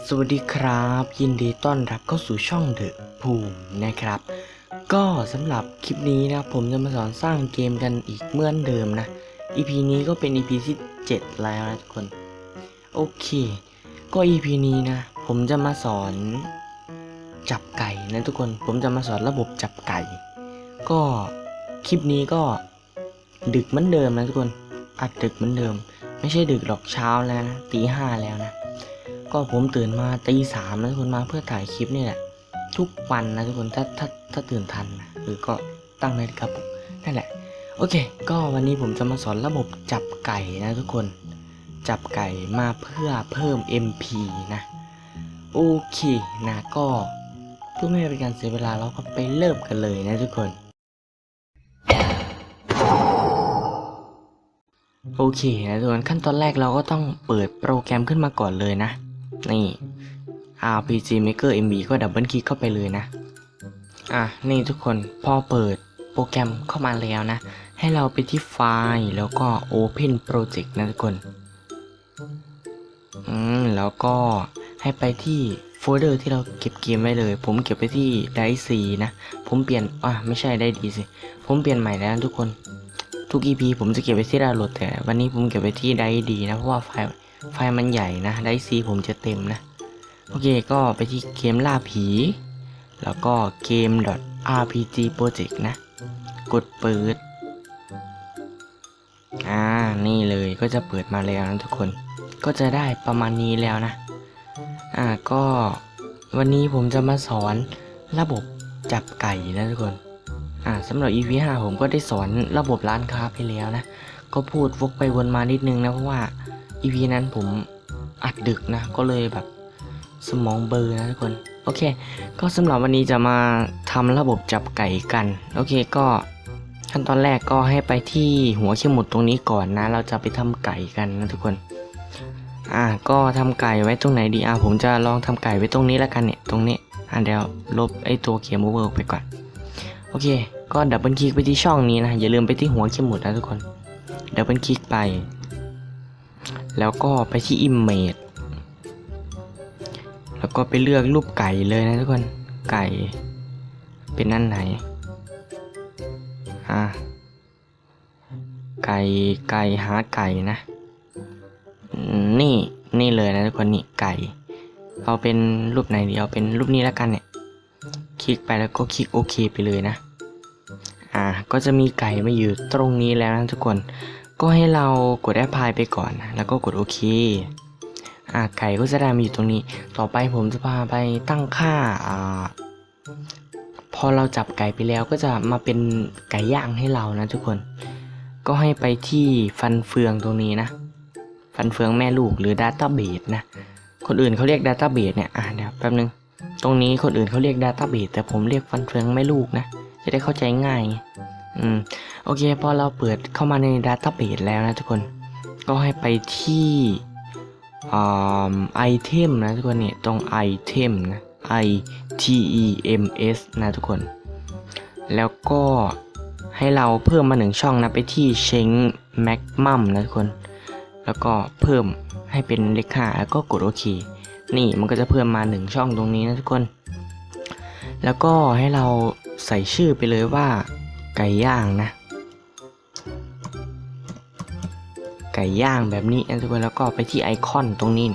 สวัสดีครับ ยินดีต้อนรับเข้าสู่ช่องเดอะภูมินะครับ ก็สำหรับคลิปนี้นะผมจะมาสอนสร้างเกมกันอีกเหมือนเดิมนะ EP นี้ก็เป็น EP ที่ 7 แล้วนะทุกคน โอเค ก็ EP นี้นะ ผมจะมาสอนจับไก่นะทุกคน ผมจะมาสอนระบบจับไก่ ก็คลิปนี้ก็ดึกเหมือนเดิมนะทุกคนอัดดึกเหมือนเดิม ไม่ใช่ดึกหรอกเช้าแล้วนะตีห้าแล้วนะ ก็ผมตื่นมาตีสามนะทุกคนมาเพื่อถ่ายคลิปนี่แหละ ทุกวันนะทุกคนถ้าถ้าถ้าตื่นทันนะหรือก็ตั้งนาฬิกาปลุกนั่นแหละ โอเค ก็วันนี้ผมจะมาสอนระบบจับไก่นะทุกคน จับไก่มาเพื่อเพิ่ม MP นะ โอเคนะก็เพื่อไม่ให้เป็นการเสียเวลาเราก็ไปเริ่มกันเลยนะทุกคนโอเคนะทุกคนขั้นตอนแรกเราก็ต้องเปิดโปรแกรมขึ้นมาก่อนเลยนะ นี่ RPG Maker MV ก็ดับเบิลคลิกเข้าไปเลยนะ อะ นี่ทุกคนพอเปิดโปรแกรมเข้ามาแล้วนะ ให้เราไปที่ไฟล์แล้วก็ Open Project นะทุกคน อืม แล้วก็ให้ไปที่โฟลเดอร์ที่เราเก็บเกมไว้เลย ผมเก็บไปที่ไดซีนะ ผมเปลี่ยน อะ ไม่ใช่ได้ดีสิ ผมเปลี่ยนใหม่แล้วนะทุกคน ทุก EP ผมจะเก็บไว้ที่ดาวโหลดแต่ วันนี้ผมเก็บไว้ที่ไดดีนะ เพราะว่าไฟล์ ไฟมันใหญ่นะไดซีผมจะเต็มนะ โอเคก็ไปที่เกมล่าผี แล้วก็เกม .rpg project นะ กดเปิด อ่า นี่เลยก็จะเปิดมาแล้วนะทุกคน ก็จะได้ประมาณนี้แล้วนะ อ่าก็วันนี้ผมจะมาสอนระบบจับไก่นะทุกคน อ่าสำหรับ EP 5ผมก็ได้สอนระบบร้านค้าไปแล้วนะ ก็พูดวกไปวนมานิดนึงนะเพราะว่า EP นั้นผมอัดดึกนะ ก็เลยแบบสมองเบลอร์นะทุกคน โอเค ก็สำหรับวันนี้จะมาทำระบบจับไก่กัน โอเคก็ขั้นตอนแรกก็ให้ไปที่หัวเข็มหมุดตรงนี้ก่อนนะ เราจะไปทำไก่กันนะทุกคน อ่า ก็ทำไก่ไว้ตรงไหนดี อ่าผมจะลองทำไก่ไว้ตรงนี้แล้วกันเนี่ย ตรงนี้ อ่าเดี๋ยวลบไอ้ตัวเขียนโอเวอร์ไปก่อน โอเค ก็ดับเบิลคลิกไปที่ช่องนี้นะ อย่าลืมไปที่หัวเข็มหมุดนะทุกคน ดับเบิลคลิกไป แล้วก็ไปที่ Image แล้วก็ไปเลือกรูปไก่เลยนะทุกคน ไก่ เป็นนั่นไหน อ่าไก่ไก่หาไก่นะ นี่นี่เลยนะทุกคนนี่ไก่ เอาเป็นรูปไหนดีเอาเป็นรูปนี้แล้วกันเนี่ย คลิกไปแล้วก็คลิกโอเคไปเลยนะ อ่า ก็จะมีไก่มาอยู่ตรงนี้แล้วนะทุกคน ก็ให้เรากดแอปพลายไปก่อนนะแล้วก็กดโอเคอ่าไก่ก็จะได้มาอยู่ตรงนี้ ต่อไปผมจะพาไปตั้งค่าอ่าพอเราจับไก่ไปแล้วก็จะมาเป็นไก่ย่างให้เรานะทุกคน ก็ให้ไปที่ฟันเฟืองตรงนี้นะ ฟันเฟืองแม่ลูกหรือ Database นะ คนอื่นเขาเรียก Database เนี่ย อ่าเดี๋ยวแป๊บนึง ตรงนี้คนอื่นเขาเรียก Database แต่ผมเรียกฟันเฟืองแม่ลูกนะ จะได้เข้าใจง่ายอืม โอเคพอเราเปิดเข้ามาใน Database แล้วนะทุกคน ก็ให้ไปที่อ่าไอเทมนะทุกคนเนี่ยตรงไอเทมนะ I T E M S นะทุกคน แล้วก็ให้เราเพิ่มมาหนึ่งช่องนะไปที่ c h a n g Maximum นะทุกคน แล้วก็เพิ่มให้เป็นเลขห้าแล้วก็กดโอเค นี่มันก็จะเพิ่มมาหนึ่งช่องตรงนี้นะทุกคน แล้วก็ให้เราใส่ชื่อไปเลยว่าไก่ย่างนะ ไก่ย่างแบบนี้นะทุกคนแล้วก็ไปที่ไอคอนตรงนี้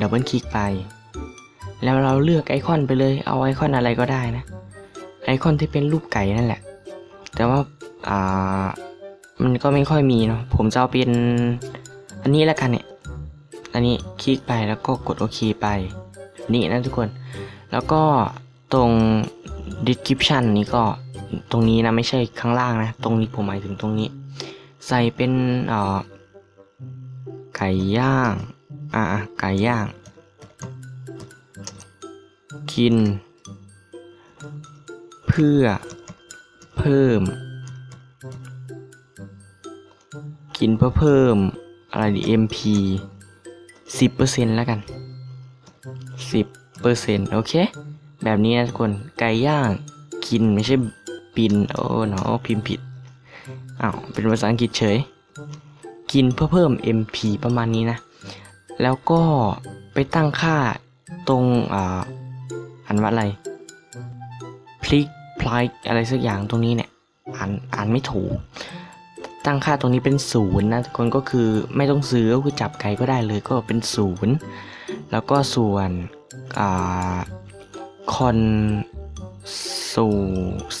ดับเบิลคลิกไป แล้วเราเลือกไอคอนไปเลย เอาไอคอนอะไรก็ได้นะ ไอคอนที่เป็นรูปไก่นั่นแหละ แต่ว่าอ่ามันก็ไม่ค่อยมีเนาะผมจะเอาเป็นอันนี้แล้วกันเนี่ย อันนี้คลิกไปแล้วก็กดโอเคไป นี่นะทุกคน แล้วก็ตรง description นี้ก็ตรงนี้นะไม่ใช่ข้างล่างนะ ตรงนี้ผมหมายถึงตรงนี้ ใส่เป็นอ่อ ไก่ย่าง อ่าไก่ย่าง กิน เพื่อ เพิ่ม กินเพื่อเพิ่ม อะไรดี MP 10%แล้วกัน 10%โอเค แบบนี้นะทุกคน ไก่ย่าง กินไม่ใช่ปิน โอ้หนอพิมพ์ผิดอ้าวเป็นภาษาอังกฤษเฉย กินเพื่อเพิ่ม MP ประมาณนี้นะ แล้วก็ไปตั้งค่าตรงอ่าอันว่าอะไรพลิกพลายอะไรสักอย่างตรงนี้เนี่ยอ่านอ่านไม่ถูก ตั้งค่าตรงนี้เป็นศูนย์นะทุกคนก็คือไม่ต้องซื้อก็คือจับไก่ก็ได้เลยก็เป็นศูนย์แล้วก็ส่วนอ่าคอนสู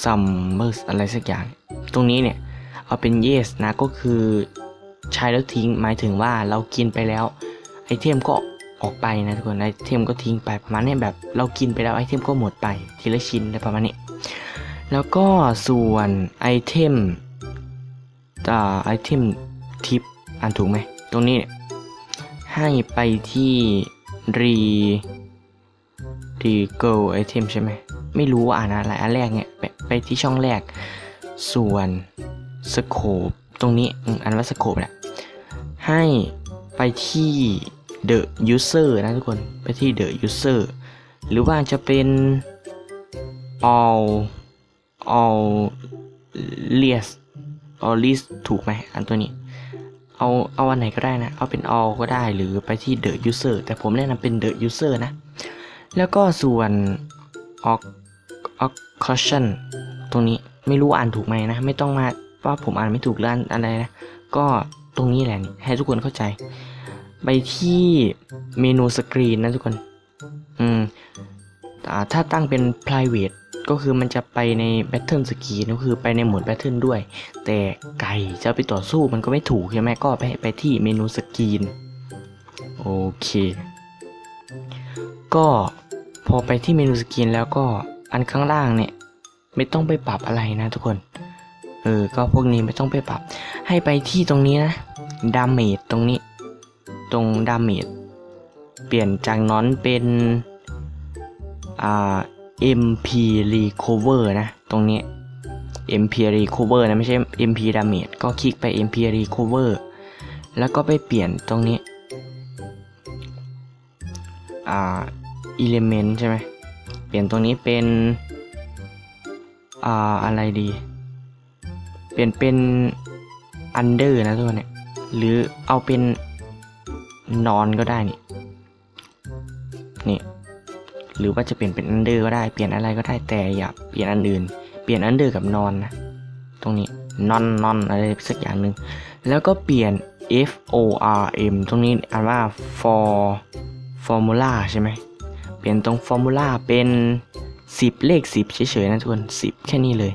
ซัมเมอร์อะไรสักอย่าง ตรงนี้เนี่ย เอาเป็น yes นะก็คือ ใช้แล้วทิ้งหมายถึงว่าเรากินไปแล้วไอเทมก็ออกไปนะทุกคนไอเทมก็ทิ้งไปประมาณนี้แบบเรากินไปแล้วไอเทมก็หมดไปทีละชิ้นอะไรประมาณนี้ แล้วก็ส่วนไอเทมอ่าไอเทมทิปอ่านถูกไหมตรงนี้ให้ไปที่รีรีเกิลไอเทมใช่ไหมไม่รู้ว่าอ่านอะไรอันแรกเนี่ยไปไปที่ช่องแรก ส่วนสโคป ตรงนี้อันว่าสโคปแหละให้ไปที่ the user นะทุกคนไปที่ the user หรือว่าจะเป็น all all list all list ถูกไหมอันตัวนี้ เอาเอาอันไหนก็ได้นะ เอาเป็น all ก็ได้หรือไปที่ the user แต่ผมแนะนำเป็น the user นะ แล้วก็ส่วน oc occlusion ตรงนี้ไม่รู้อ่านถูกไหมนะ ไม่ต้องมา ว่าผมอ่านไม่ถูกหรืออ่านอะไรนะ ก็ตรงนี้แหละให้ทุกคนเข้าใจ ไปที่เมนูสกรีนนะทุกคน อืมอถ้าตั้งเป็น private ก็คือมันจะไปใน battle screen ก็คือไปในโหมด battle ด้วย แต่ไก่จะไปต่อสู้มันก็ไม่ถูกใช่ไหมก็ไปไปที่เมนูสกรีนโอเค ก็พอไปที่เมนูสกรีนแล้วก็อันข้างล่างเนี่ย ไม่ต้องไปปรับอะไรนะทุกคน เออ ก็พวกนี้ไม่ต้องไปปรับ ให้ไปที่ตรงนี้นะดาเมจตรงนี้ ตรงดาเมจเปลี่ยนจากนอนเป็นอ่า MP recover นะ ตรงนี้ MP recover นะ ไม่ใช่ MP damage ก็คลิกไป MP recover แล้วก็ไปเปลี่ยนตรงนี้ อ่า element ใช่ไหม เปลี่ยนตรงนี้เป็น อ่า อะไรดี เปลี่ยนเป็น under นะทุกคนเนี่ย หรือเอาเป็นนอนก็ได้นี่ นี่ หรือว่าจะเปลี่ยนเป็น under ก็ได้ เปลี่ยนอะไรก็ได้ แต่อย่าเปลี่ยนอันอื่น เปลี่ยน under กับนอนนะ ตรงนี้นอนนอนอะไรสักอย่างหนึ่ง แล้วก็เปลี่ยน F O R M ตรงนี้อ่านว่า for formula ใช่ไหม เปลี่ยนตรง formula เป็น 10 เลข 10 เฉยๆนะทุกคน 10 แค่นี้เลย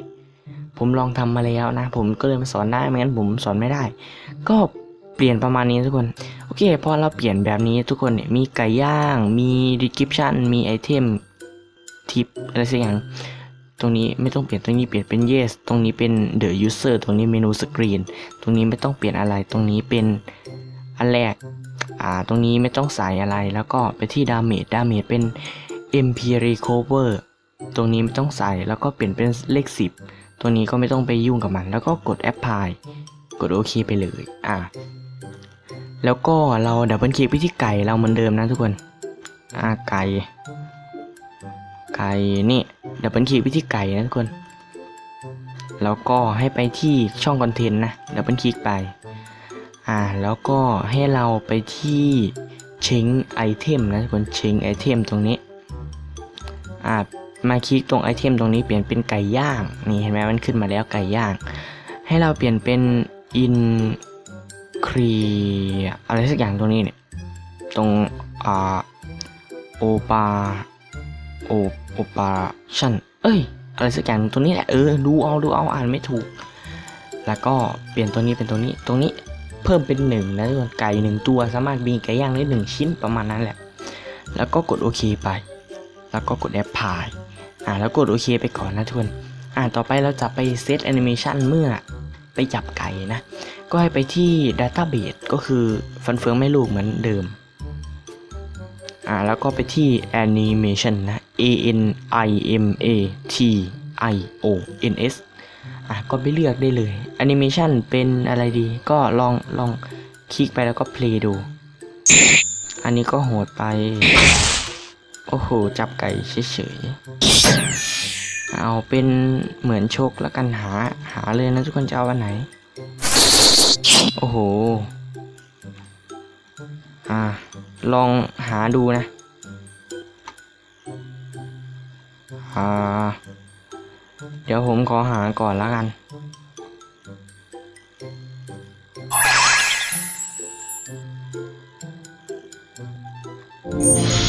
ผมลองทำมาแล้วนะ ผมก็เลยมาสอนได้ไม่งั้นผมสอนไม่ได้ ก็เปลี่ยนประมาณนี้ทุกคน โอเคพอเราเปลี่ยนแบบนี้ทุกคนเนี่ยมีไก่ย่าง มี description มีไอเทมทิปอะไรสักอย่างตรงนี้ไม่ต้องเปลี่ยนตรงนี้เปลี่ยนเป็น yes ตรงนี้เป็น the user ตรงนี้เมนูสกรีนตรงนี้ไม่ต้องเปลี่ยนอะไร ตรงนี้เป็นอันแรกอ่าตรงนี้ไม่ต้องใส่อะไร แล้วก็ไปที่ damage damage เป็น MP recover ตรงนี้ไม่ต้องใส่แล้วก็เปลี่ยนเป็นเลข 10 ตัวนี้ก็ไม่ต้องไปยุ่งกับมัน แล้วก็กด apply กดโอเคไปเลยอ่าแล้วก็เราดับเบิลคลิกไปที่ไก่เราเหมือนเดิมนะทุกคนอ่าไก่ ไก่นี่ดับเบิลคลิกไปที่ไก่นะทุกคน แล้วก็ให้ไปที่ช่องคอนเทนต์นะดับเบิลคลิกไปอ่าแล้วก็ให้เราไปที่เชงไอเทมนะทุกคนเชงไอเทมตรงนี้อ่า มาคลิกตรงไอเทมตรงนี้เปลี่ยนเป็นไก่ย่าง นี่เห็นไหมมันขึ้นมาแล้วไก่ย่าง ให้เราเปลี่ยนเป็นอินครีอะไรสักอย่างตรงนี้เนี่ย ตรงอ่าโอปาโอโอปาชันเอ้ย อะไรสักอย่างตรงนี้แหละ เออ ดูเอา ดูเอา อ่านไม่ถูก แล้วก็เปลี่ยนตัวนี้เป็นตัวนี้ ตรงนี้เพิ่มเป็นหนึ่งนะทุกคนไก่หนึ่งตัว สามารถมีไก่ย่างได้หนึ่งชิ้นประมาณนั้นแหละ แล้วก็กดโอเคไป แล้วก็กดแอปพายอ่าแล้วกดโอเคไปก่อนนะทุกคนอ่าต่อไปเราจะไปเซตแอนิเมชันเมื่อไปจับไก่นะ ก็ให้ไปที่ Database ก็คือฟันเฟืองไม่ลูกเหมือนเดิมอ่าแล้วก็ไปที่ Animation นะ A N I M A T I O N S อะก็ไปเลือกได้เลย Animation เป็นอะไรดีก็ลองลองคลิกไปแล้วก็ play ดู อันนี้ก็โหดไป โอ้โห จับไก่เฉยๆ เอาเป็นเหมือนโชคแล้วกันหาหาเลยนะทุกคนจะเอาวันไหน โอ้โห อ่า ลองหาดูนะ อ่า เดี๋ยวผมขอหาก่อนแล้วกันโอ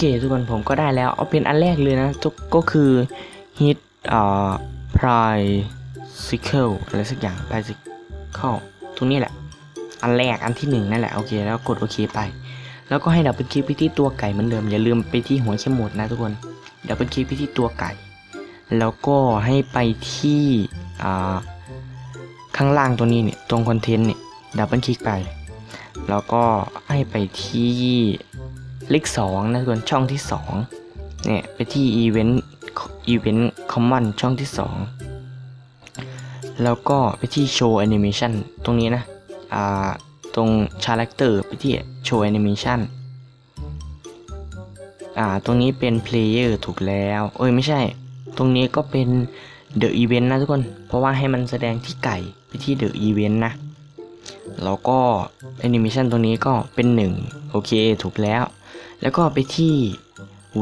เคทุกคนผมก็ได้แล้ว เอาเป็นอันแรกเลยนะทุกก็คือ hit อ่า pricycle อะไรสักอย่าง pricycle ตรงนี้แหละ อันแรกอันที่หนึ่งนั่นแหละโอเคแล้วกดโอเคไป แล้วก็ให้ดับเบิลคลิกไปที่ตัวไก่เหมือนเดิมอย่าลืมไปที่หัวเข็มหมดนะทุกคนดับเบิลคลิกไปที่ตัวไก่ แล้วก็ให้ไปที่อ่าข้างล่างตัวนี้เนี่ยตรงคอนเทนต์เนี่ยดับเบิลคลิกไป แล้วก็ให้ไปที่ เลขสองนะทุกคนช่องที่สองเนี่ยไปที่ Event Event Common ช่องที่สองแล้วก็ไปที่ Show Animation ตรงนี้นะอ่าตรง Character ไปที่ Show Animation อ่าตรงนี้เป็น Player ถูกแล้ว เอ้ยไม่ใช่ ตรงนี้ก็เป็น The Event นะทุกคน เพราะว่าให้มันแสดงที่ไก่ไปที่ The Event นะแล้วก็ Animation ตรงนี้ก็เป็น 1 โอเค ถูกแล้ว แล้วก็ไปที่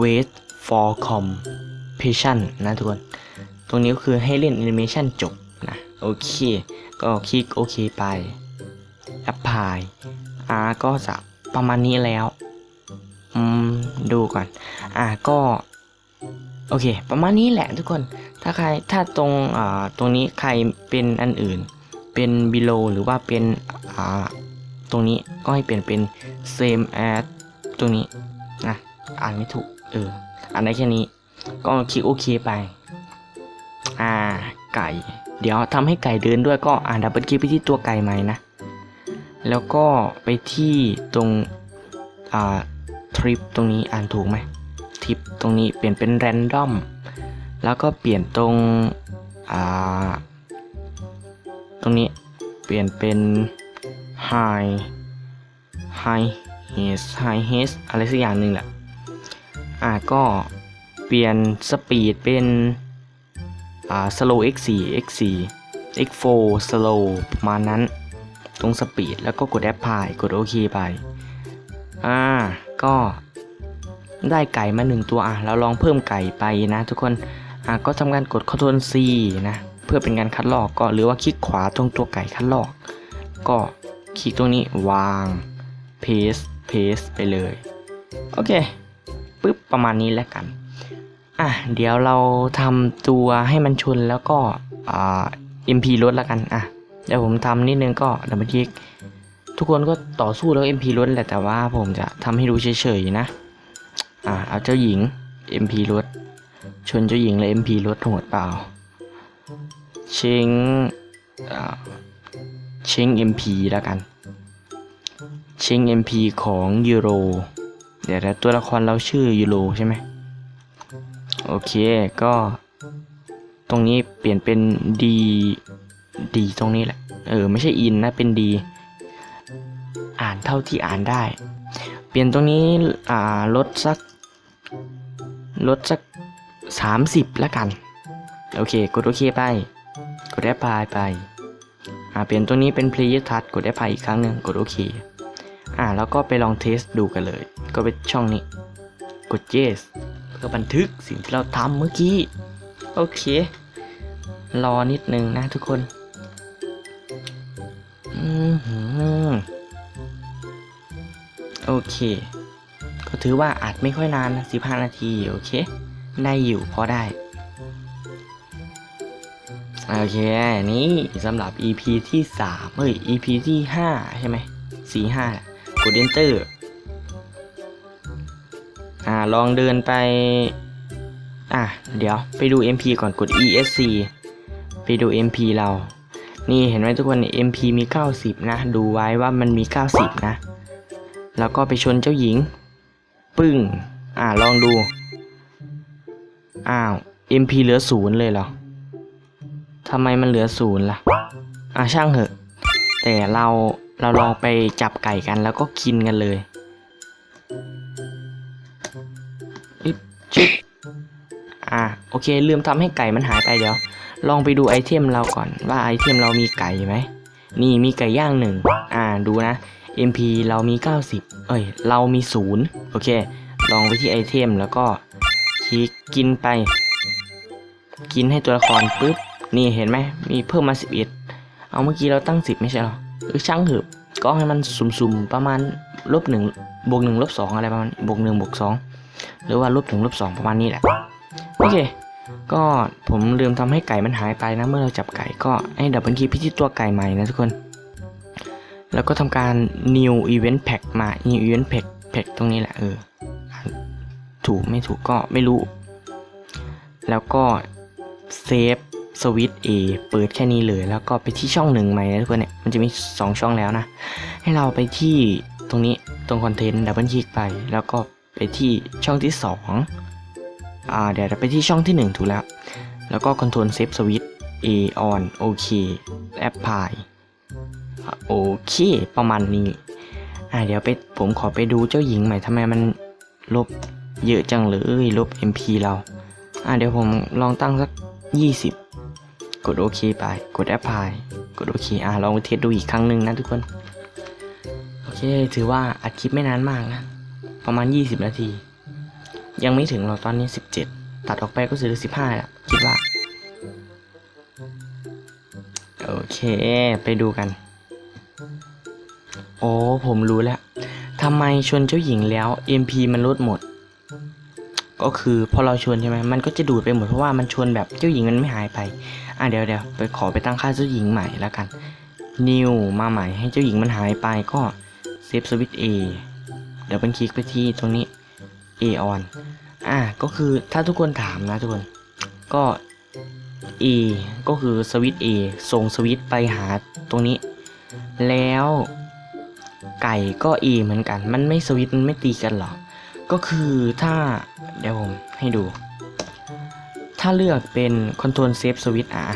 wait for completion นะทุกคน ตรงนี้ก็คือให้เล่น Animation จบนะ โอเค ก็คลิกโอเคไป apply อ่าก็จะประมาณนี้แล้ว อืม ดูก่อน อ่าก็ โอเค ประมาณนี้แหละทุกคน ถ้าใคร ถ้าตรง อ่า ตรงนี้ใครเป็นอันอื่น เป็น below หรือว่าเป็น อ่า ตรงนี้ก็ให้เปลี่ยนเป็น same as ตรงนี้ อ่านไม่ถูก เออ อ่านได้แค่นี้ ก็คลิกโอเคไป อ่า ไก่ เดี๋ยวทำให้ไก่เดินด้วยก็อ่านดับเบิลคลิกไปที่ตัวไก่ใหม่นะ แล้วก็ไปที่ตรง อ่า ทริปตรงนี้อ่านถูกไหมทริปตรงนี้เปลี่ยนเป็นแรนดอม แล้วก็เปลี่ยนตรง อ่า ตรงนี้ เปลี่ยนเป็น high high h high h อะไรสักอย่างหนึ่งแหละ อ่าก็เปลี่ยนสปีดเป็นอ่า slow x 4 x 4 x 4 slow ประมาณนั้น ตรงสปีดแล้วก็กด apply กดโอเคไป อ่า ก็ได้ไก่มาหนึ่งตัวอะเราลองเพิ่มไก่ไปนะทุกคนอะก็ทำการกด Ctrl C นะ เพื่อเป็นการคัดลอกก็หรือว่าคลิกขวาตรงตัวไก่คัดลอก ก็คลิกตรงนี้วาง paste paste ไปเลย โอเค ปึ๊บประมาณนี้แล้วกันอะเดี๋ยวเราทำตัวให้มันชนแล้วก็อ่า MP ลดแล้วกันอะเดี๋ยวผมทำนิดนึงก็ดับเบิลคลิกทุกคนก็ต่อสู้แล้ว MP ลดแหละแต่ว่าผมจะทำให้ดูเฉยๆนะอ่าเอาเจ้าหญิง MP ลดชนเจ้าหญิงเลย MP ลดโหดเปล่าเชงอ่าเชง MP แล้วกันเชง MP ของยูโร เดี๋ยวนะตัวละครเราชื่อยูโรใช่ไหมโอเคก็ตรงนี้เปลี่ยนเป็น D D ตรงนี้แหละ เออ ไม่ใช่อินนะ เป็น D อ่านเท่าที่อ่านได้ เปลี่ยนตรงนี้ อ่า ลดสัก ลดสัก30แล้วกัน โอเค กดโอเคไป กดแอปพลายไป อ่า เปลี่ยนตัวนี้เป็น player touch กดแอปพลายอีกครั้งหนึ่งกดโอเค อ่าแล้วก็ไปลองเทสดูกันเลย ก็ไปช่องนี้ กด yes เพื่อบันทึกสิ่งที่เราทำเมื่อกี้ โอเค รอนิดนึงนะทุกคนอือโอเค ก็ถือว่าอาจไม่ค่อยนานนะ15 นาที โอเค ได้อยู่พอได้ โอเค นี่สำหรับ EP ที่ 3เฮ้ย EP ที่ 5 ใช่ไหมสี่ห้า ด Enter อ่าลองเดินไป อะเดี๋ยวไปดู MP ก่อนกด ESC ไปดู MP เรา นี่เห็นไหมทุกคน MP มี 90 นะ ดูไว้ว่ามันมี 90 นะ แล้วก็ไปชนเจ้าหญิง ปึ้ง อ่าลองดู อ้าว MP เหลือศูนย์เลยเหรอทำไมมันเหลือศูนย์ล่ะ อะช่างเหอะ แต่เรา เราลองไปจับไก่กันแล้วก็กินกันเลยอิ๊บชิบอะโอเค ลืมทำให้ไก่มันหายไปเดี๋ยว ลองไปดูไอเทมเราก่อนว่าไอเทมเรามีไก่ไหม นี่มีไก่ย่างหนึ่งอ่าดูนะ MP เรามี 90 เอ้ย เรามีศูนย์โอเค ลองไปที่ไอเทมแล้วก็คลิกกินไป กินให้ตัวละครปุ๊บ นี่เห็นไหม มีเพิ่มมา 11 เอาเมื่อกี้เราตั้ง 10 ไม่ใช่หรอ ช่างเถอะก็ให้มันสุ่มๆประมาณลบหนึ่งบวกหนึ่งลบสองอะไรประมาณบวกหนึ่งบวกสองหรือว่าลบหนึ่งลบสองประมาณนี้แหละโอเค ก็ผมลืมทำให้ไก่มันหายไปนะเมื่อเราจับไก่ก็ให้ดับเบิลคลิกไปที่ตัวไก่ใหม่นะทุกคน แล้วก็ทำการ new event pack มา new event pack pack ตรงนี้แหละเออถูกไม่ถูกก็ไม่รู้ แล้วก็เซฟ สวิต A เปิดแค่นี้เลย แล้วก็ไปที่ช่องหนึ่งใหม่นะทุกคนเนี่ย มันจะมี 2 ช่องแล้วนะ ให้เราไปที่ตรงนี้ตรงคอนเทนต์ดับเบิลคลิกไป แล้วก็ไปที่ช่องที่ 2 อ่า เดี๋ยวไปที่ช่องที่ 1 ถูกแล้ว แล้วก็คอนโทรลเซฟสวิต A on โอเค apply อะโอเค ประมาณนี้ อ่า เดี๋ยวไปผมขอไปดูเจ้าหญิงใหม่ทำไมมันลบเยอะจังเลยลบ MP เรา อ่าเดี๋ยวผมลองตั้งสัก 20 กดโอเคไป กด apply กดโอเคอ่าลองเทสดูอีกครั้งหนึ่งนะทุกคน โอเค ถือว่าอัดคลิปไม่นานมากนะ ประมาณ 20 นาที ยังไม่ถึงหรอกตอนนี้ 17 ตัดออกไปก็เหลือ15แล้วคิดว่า โอเค ไปดูกัน โอ้ ผมรู้แล้วทำไมชวนเจ้าหญิงแล้ว MP มันลดหมดก็คือพอเราชวนใช่ไหมมันก็จะดูดไปหมดเพราะว่ามันชวนแบบเจ้าหญิงมันไม่หายไป อะเดี๋ยวเดี๋ยวไปขอไปตั้งค่าเจ้าหญิงใหม่แล้วกัน New มาใหม่ให้เจ้าหญิงมันหายไปก็เซฟสวิต A เดี๋ยวเป็นคลิกไปที่ตรงนี้ A on อะก็คือถ้าทุกคนถามนะทุกคนก็ A ก็คือสวิตช์ A ส่งสวิตช์ไปหาตรงนี้ แล้วไก่ก็ A เหมือนกัน มันไม่สวิตช์มันไม่ตีกันหรอ ก็คือถ้าเดี๋ยวผมให้ดู ถ้าเลือกเป็น Control Save Switch อะ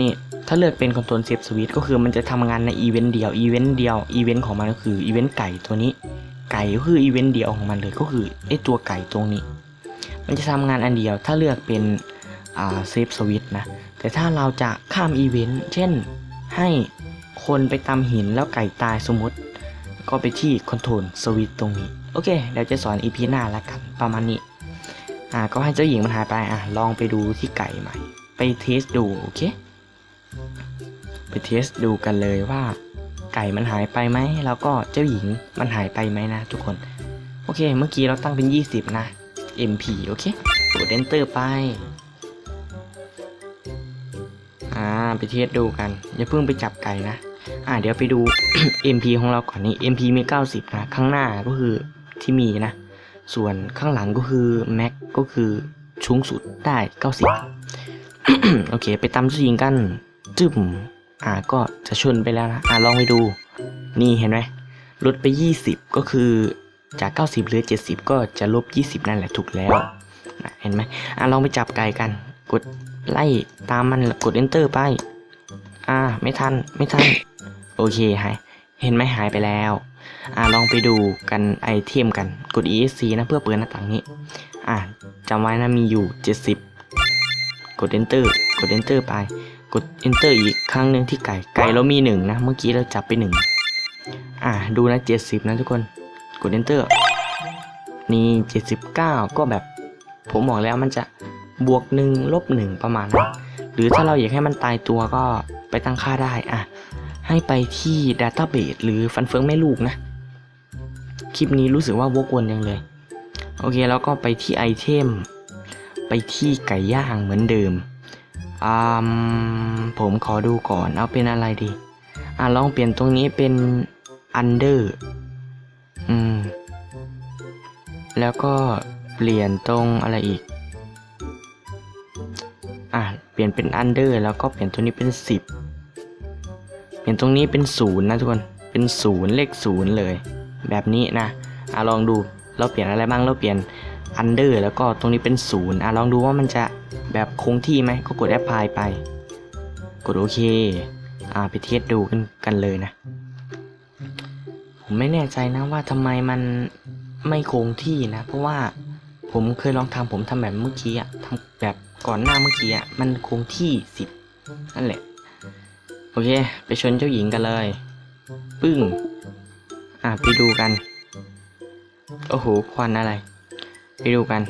นี่ถ้าเลือกเป็น Control Save Switch ก็คือมันจะทำงานในอีเวนต์เดียวอีเวนต์เดียวอีเวนต์ของมันก็คืออีเวนต์ไก่ตัวนี้ ไก่ก็คืออีเวนต์เดียวของมันเลยก็คือไอตัวไก่ตรงนี้ มันจะทำงานอันเดียวถ้าเลือกเป็นอ่า Save Switch นะแต่ถ้าเราจะข้ามอีเวนต์เช่นให้คนไปตามหินแล้วไก่ตายสมมติ ก็ไปที่ Control Switch ตรงนี้ โอเค เดี๋ยวจะสอน EP หน้าละกัน ประมาณนี้ อ่าก็ให้เจ้าหญิงมันหายไปอะลองไปดูที่ไก่ใหม่ ไปเทสดูโอเค ไปเทสดูกันเลยว่า ไก่มันหายไปไหมแล้วก็เจ้าหญิงมันหายไปไหมนะ ทุกคนโอเค เมื่อกี้เราตั้งเป็น 20 นะ MP โอเคกด Enter ไป อ่า ไปเทสดูกัน อย่าเพิ่งไปจับไก่นะ อ่า เดี๋ยวไปดู MP ของเราก่อนนี่ MP มี 90 นะ ข้างหน้าก็คือที่มีนะ ส่วนข้างหลังก็คือ Max ก็คือสูงสุดได้ 90 โอเค ไปตามผู้หญิงกันจึ้มอ่าก็จะชนไปแล้วนะอ่าลองไปดู นี่เห็นไหมลดไป 20 ก็คือจาก 90เหลือ 70 ก็จะลบ 20 นั่นแหละถูกแล้วนะเห็นไหมอ่าลองไปจับไก่กัน กดไล่ตามมันกด enter ไป อ่า ไม่ทัน ไม่ทัน โอเคหาย เห็นไหมหายไปแล้ว อ่าลองไปดูกันไอเทมกันกด ESC นะเพื่อเปิดหน้าต่างนี้ อ่าจำไว้นะมีอยู่ 70 กด enter กด enter ไป กด enter อีกครั้งหนึ่งที่ไก่ ไก่เรามีหนึ่งนะ เมื่อกี้เราจับไปหนึ่งอ่าดูนะ 70 นะทุกคน กด enter นี่ 79 ก็แบบ ผมบอกแล้วมันจะบวกหนึ่งลบหนึ่งประมาณนั้นหรือถ้าเราอยากให้มันตายตัวก็ไปตั้งค่าได้ อะ ให้ไปที่ Database หรือฟันเฟืองแม่ลูกนะ คลิปนี้รู้สึกว่าวกวนยังเลย โอเคแล้วก็ไปที่ไอเทม ไปที่ไก่ย่างเหมือนเดิมอ่าผมขอดูก่อนเอาเป็นอะไรดี อะลองเปลี่ยนตรงนี้เป็น under อืม แล้วก็เปลี่ยนตรงอะไรอีก อะเปลี่ยนเป็น under แล้วก็เปลี่ยนตัวนี้เป็น 10 เปลี่ยนตรงนี้เป็นศูนย์นะทุกคนเป็นศูนย์เลขศูนย์เลย แบบนี้นะอะลองดูเราเปลี่ยนอะไรบ้างเราเปลี่ยน under แล้วก็ตรงนี้เป็นศูนย์อะลองดูว่ามันจะแบบคงที่ไหมก็กด apply ไป กดโอเคอ่าไปเทสดูกันกันเลยนะ ผมไม่แน่ใจนะว่าทำไมมันไม่คงที่นะ เพราะว่าผผมเคยลองทำผมทำแบบเมื่อกี้อะทำแบบก่อนหน้าเมื่อกี้อะมันคงที่สิบนั่นแหละ โอเค ไปชนเจ้าหญิงกันเลย ปึ้ง อะไปดูกัน โอ้โหควันอะไร ไปดูกัน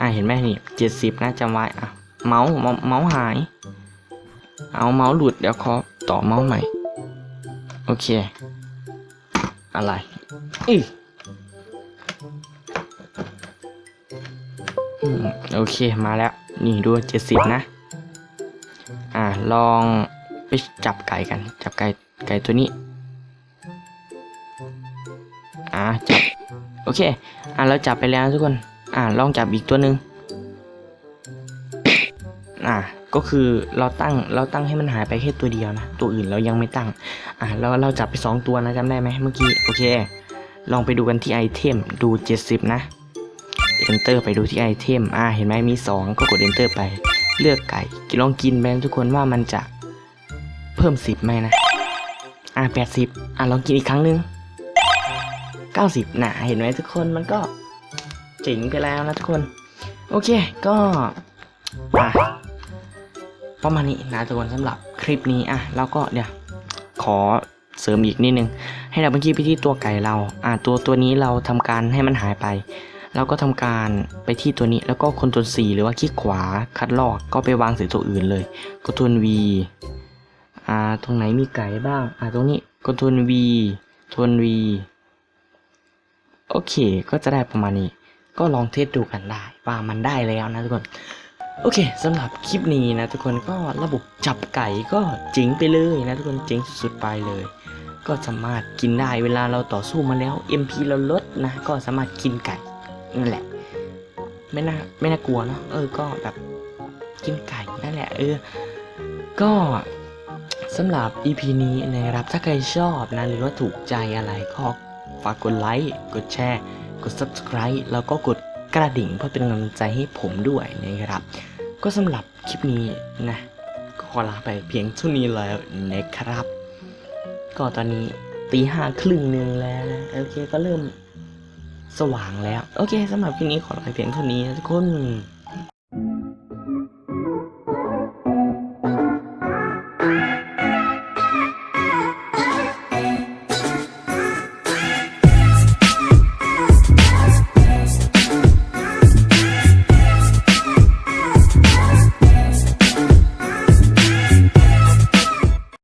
อะเห็นไหมนี่เจ็ดสิบนะจำไว้ อะ เมาส์เมาส์หาย เอาเมาส์หลุดเดี๋ยวขอต่อเมาส์ใหม่ โอเค อะไรอีอืมโอเคมาแล้ว นี่ดูเจ็ดสิบนะ อ่าลอง ไปจับไก่กัน จับไก่ไก่ตัวนี้ อ่าจับ โอเค อ่าเราจับไปแล้วทุกคน อ่าลองจับอีกตัวหนึ่งอ่าก็คือเราตั้งเราตั้งให้มันหายไปแค่ตัวเดียวนะ ตัวอื่นเรายังไม่ตั้ง อ่าเราเราจับไปสองตัวนะจำได้ไหมเมื่อกี้ โอเค ลองไปดูกันที่ไอเทมดู 70 นะ Enter ไปดูที่ไอเทม อ่า เห็นไหมมี 2 ก็กด Enter ไป เลือกไก่ ลองกินแบนทุกคนว่ามันจะ เพิ่ม10ไหมนะ อ่า80อ่าลองกินอีกครั้งหนึง90นะเห็นไหมทุกคนมันก็เจ๋งไปแล้วนะทุกคน โอเคก็อะประมาณนี้นะทุกคนสำหรับคลิปนี้อะแล้วก็เดี๋ยวขอเสริมอีกนิดนึง ให้เราเมื่อกี้ไปที่ตัวไก่เรา อ่าตัวตัวนี้เราทำการให้มันหายไป เราก็ทำการไปที่ตัวนี้แล้วก็คอนโทรล C หรือว่าคลิกขวาคัดลอกก็ไปวางใส่ตัวอื่นเลยคอนโทรล V อ่า ตรงไหนมีไก่บ้าง อ่า ตรงนี้คอนโทรล V ทวน V โอเค ก็จะได้ประมาณนี้ ก็ลองเทสดูกันได้ ว่ามันได้แล้วนะทุกคน โอเคสำหรับคลิปนี้นะทุกคนก็ระบบจับไก่ก็เจ๋งไปเลยนะทุกคนเจ๋งสุดๆไปเลย ก็สามารถกินได้เวลาเราต่อสู้มาแล้ว MP เราลดนะ ก็สามารถกินไก่นั่นแหละ ไม่น่าไม่น่ากลัวเนาะเออก็แบบกินไก่นั่นแหละ เออ ก็ สำหรับ EP นี้นะครับถ้าใครชอบนะหรือว่าถูกใจอะไรก็ฝากกดไลค์กดแชร์ กด subscribe แล้วก็กดกระดิ่งเพื่อเป็นกำลังใจให้ผมด้วยนะครับ ก็สำหรับคลิปนี้นะก็ขอลาไปเพียงเท่านี้แล้วนะครับ ก็ตอนนี้ตีห้าครึ่งหนึ่งแล้วนะโอเคก็เริ่มสว่างแล้ว โอเคสำหรับคลิปนี้ขอลาไปเพียงเท่านี้นะทุกคน